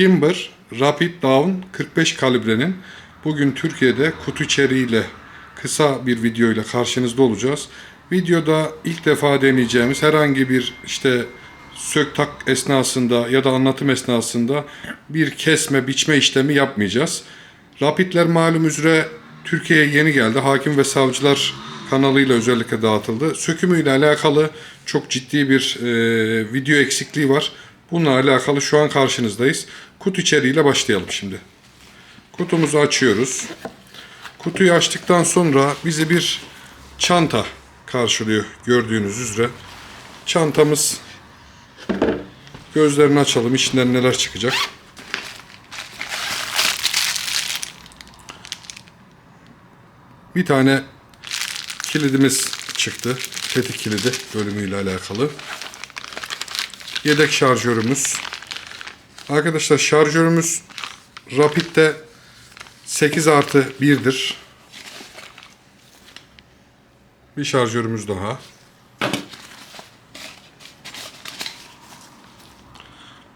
Kimber Rapid Down 45 kalibrenin bugün Türkiye'de kutu içeriğiyle kısa bir video ile karşınızda olacağız. Videoda ilk defa deneyeceğimiz herhangi bir işte sök tak esnasında ya da anlatım esnasında bir kesme biçme işlemi yapmayacağız. Rapidler malum üzere Türkiye'ye yeni geldi. Hakim ve savcılar kanalıyla özellikle dağıtıldı. Sökümüyle alakalı çok ciddi bir e, video eksikliği var. Bununla alakalı şu an karşınızdayız. Kutu içeriğiyle başlayalım şimdi. Kutumuzu açıyoruz. Kutuyu açtıktan sonra bizi bir çanta karşılıyor gördüğünüz üzere. Çantamız gözlerini açalım içinden neler çıkacak. Bir tane kilidimiz çıktı. Tetik kilidi bölümüyle alakalı. Yedek şarjörümüz. Arkadaşlar şarjörümüz Rapid'de 8 artı 1'dir. Bir şarjörümüz daha.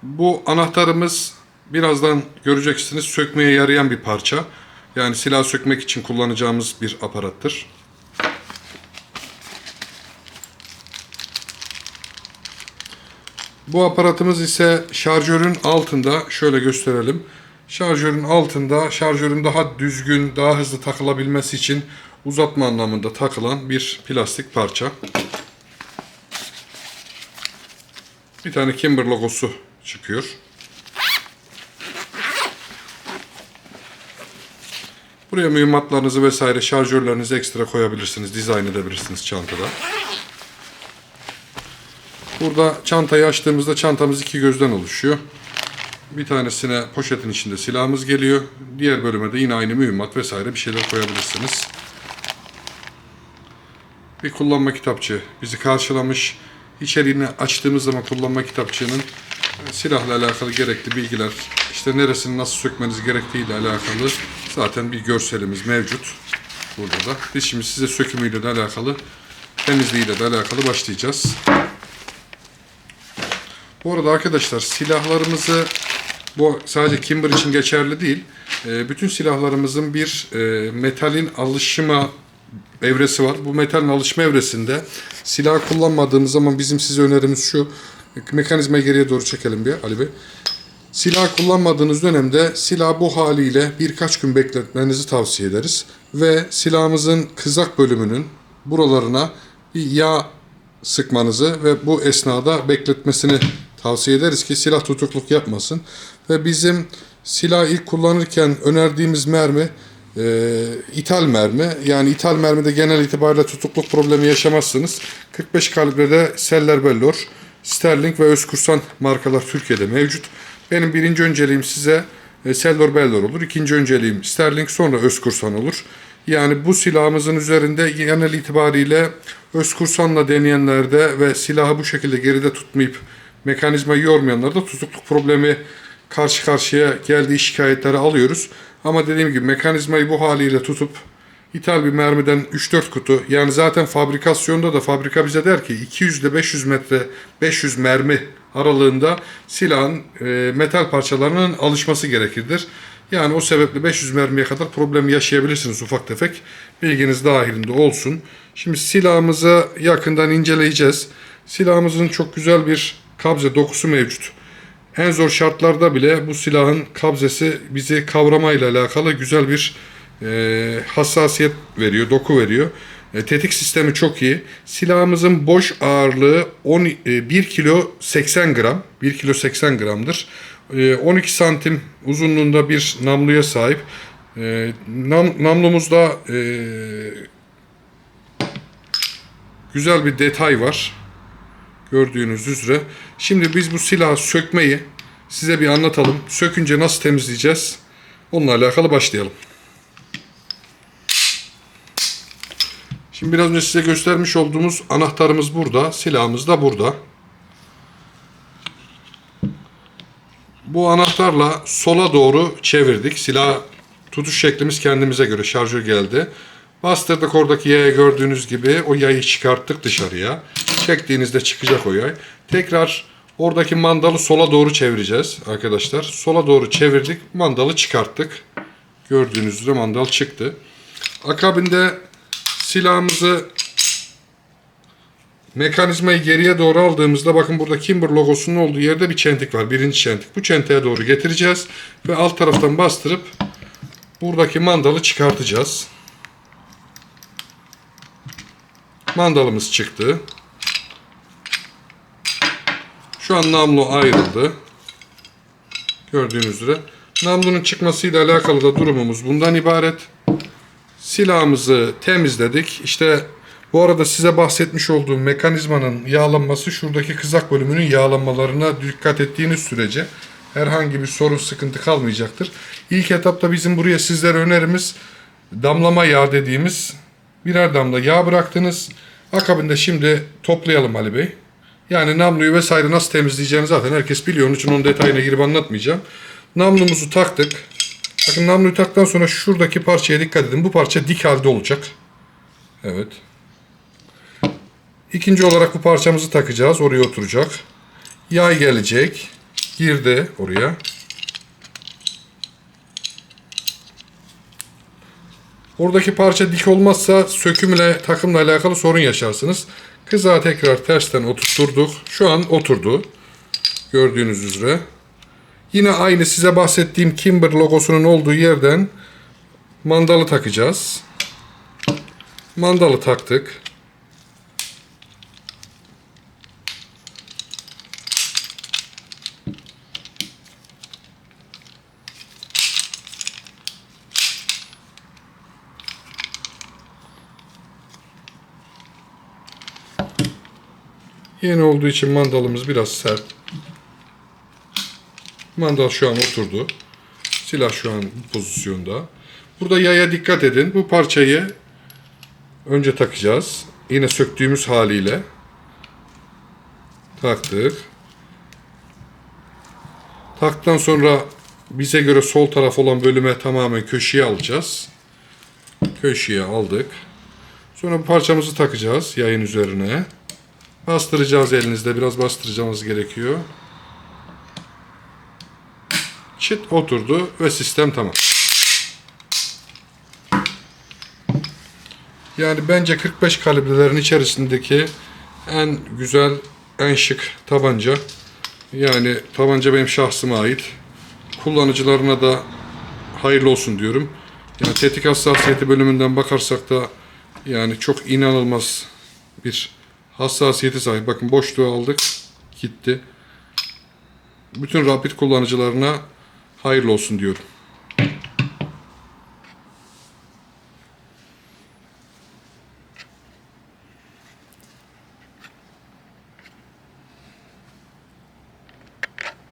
Bu anahtarımız birazdan göreceksiniz sökmeye yarayan bir parça. Yani silah sökmek için kullanacağımız bir aparattır. Bu aparatımız ise şarjörün altında şöyle gösterelim. Şarjörün altında şarjörün daha düzgün, daha hızlı takılabilmesi için uzatma anlamında takılan bir plastik parça. Bir tane Kimber logosu çıkıyor. Buraya mühimmatlarınızı vesaire şarjörlerinizi ekstra koyabilirsiniz, dizayn edebilirsiniz çantada. Burada çantayı açtığımızda çantamız iki gözden oluşuyor. Bir tanesine poşetin içinde silahımız geliyor. Diğer bölüme de yine aynı mühimmat vesaire bir şeyler koyabilirsiniz. Bir kullanma kitapçığı bizi karşılamış. İçeriğini açtığımız zaman kullanma kitapçığının e, silahla alakalı gerekli bilgiler, işte neresini nasıl sökmeniz gerektiğiyle alakalı zaten bir görselimiz mevcut burada da. Biz şimdi size sökümüyle de alakalı, temizliğiyle de alakalı başlayacağız. Bu arada arkadaşlar silahlarımızı bu sadece Kimber için geçerli değil. E, bütün silahlarımızın bir e, metalin alışıma evresi var. Bu metalin alışma evresinde silah kullanmadığımız zaman bizim size önerimiz şu. Mekanizmayı geriye doğru çekelim bir Ali Bey. Silah kullanmadığınız dönemde silah bu haliyle birkaç gün bekletmenizi tavsiye ederiz. Ve silahımızın kızak bölümünün buralarına bir yağ sıkmanızı ve bu esnada bekletmesini tavsiye ederiz ki silah tutukluk yapmasın. Ve bizim silah ilk kullanırken önerdiğimiz mermi e, ithal mermi. Yani ithal mermide genel itibariyle tutukluk problemi yaşamazsınız. 45 kalibrede Seller Bellor, Sterling ve Özkursan markalar Türkiye'de mevcut. Benim birinci önceliğim size e, Sellor Bellor olur. İkinci önceliğim Sterling sonra Özkursan olur. Yani bu silahımızın üzerinde genel itibariyle Özkursan'la deneyenlerde ve silahı bu şekilde geride tutmayıp mekanizmayı yormayanlarda tutukluk problemi karşı karşıya geldiği şikayetleri alıyoruz. Ama dediğim gibi mekanizmayı bu haliyle tutup ithal bir mermiden 3-4 kutu yani zaten fabrikasyonda da fabrika bize der ki 200 ile 500 metre 500 mermi aralığında silahın e, metal parçalarının alışması gerekirdir. Yani o sebeple 500 mermiye kadar problem yaşayabilirsiniz ufak tefek. Bilginiz dahilinde olsun. Şimdi silahımızı yakından inceleyeceğiz. Silahımızın çok güzel bir kabze dokusu mevcut. En zor şartlarda bile bu silahın kabzesi bizi kavramayla alakalı güzel bir e, hassasiyet veriyor, doku veriyor. E, tetik sistemi çok iyi. Silahımızın boş ağırlığı 10, e, 1 kilo 80 gram. 1 kilo 80 gramdır. E, 12 santim uzunluğunda bir namluya sahip. E, nam, namlumuzda e, güzel bir detay var. Gördüğünüz üzere. Şimdi biz bu silahı sökmeyi size bir anlatalım. Sökünce nasıl temizleyeceğiz? Onunla alakalı başlayalım. Şimdi biraz önce size göstermiş olduğumuz anahtarımız burada. Silahımız da burada. Bu anahtarla sola doğru çevirdik. Silah tutuş şeklimiz kendimize göre şarjör geldi. Bastırdık oradaki yaya gördüğünüz gibi o yayı çıkarttık dışarıya. Çektiğinizde çıkacak o yay. Tekrar Oradaki mandalı sola doğru çevireceğiz arkadaşlar. Sola doğru çevirdik. Mandalı çıkarttık. Gördüğünüz üzere mandal çıktı. Akabinde silahımızı mekanizmayı geriye doğru aldığımızda bakın burada Kimber logosunun olduğu yerde bir çentik var. Birinci çentik. Bu çentiğe doğru getireceğiz. Ve alt taraftan bastırıp buradaki mandalı çıkartacağız. Mandalımız çıktı. Şu an namlu ayrıldı. Gördüğünüz üzere. Namlunun çıkmasıyla alakalı da durumumuz bundan ibaret. Silahımızı temizledik. İşte bu arada size bahsetmiş olduğum mekanizmanın yağlanması şuradaki kızak bölümünün yağlanmalarına dikkat ettiğiniz sürece herhangi bir sorun sıkıntı kalmayacaktır. İlk etapta bizim buraya sizlere önerimiz damlama yağ dediğimiz birer damla yağ bıraktınız. Akabinde şimdi toplayalım Ali Bey. Yani namluyu vesaire nasıl temizleyeceğini zaten herkes biliyor. Onun için onun detayına girip anlatmayacağım. Namlumuzu taktık. Bakın namluyu taktıktan sonra şuradaki parçaya dikkat edin. Bu parça dik halde olacak. Evet. İkinci olarak bu parçamızı takacağız. Oraya oturacak. Yay gelecek. Girdi oraya. Oradaki parça dik olmazsa sökümle takımla alakalı sorun yaşarsınız. Kızağı tekrar tersten oturtturduk. Şu an oturdu. Gördüğünüz üzere. Yine aynı size bahsettiğim Kimber logosunun olduğu yerden mandalı takacağız. Mandalı taktık. Yeni olduğu için mandalımız biraz sert. Mandal şu an oturdu. Silah şu an pozisyonda. Burada yaya dikkat edin. Bu parçayı önce takacağız. Yine söktüğümüz haliyle. Taktık. Taktıktan sonra bize göre sol taraf olan bölüme tamamen köşeye alacağız. Köşeye aldık. Sonra bu parçamızı takacağız yayın üzerine. Bastıracağız elinizde. Biraz bastıracağımız gerekiyor. Çıt oturdu ve sistem tamam. Yani bence 45 kalibrelerin içerisindeki en güzel, en şık tabanca. Yani tabanca benim şahsıma ait. Kullanıcılarına da hayırlı olsun diyorum. Yani tetik hassasiyeti bölümünden bakarsak da yani çok inanılmaz bir hassasiyeti sahip. Bakın boşluğu aldık. Gitti. Bütün rapid kullanıcılarına hayırlı olsun diyorum.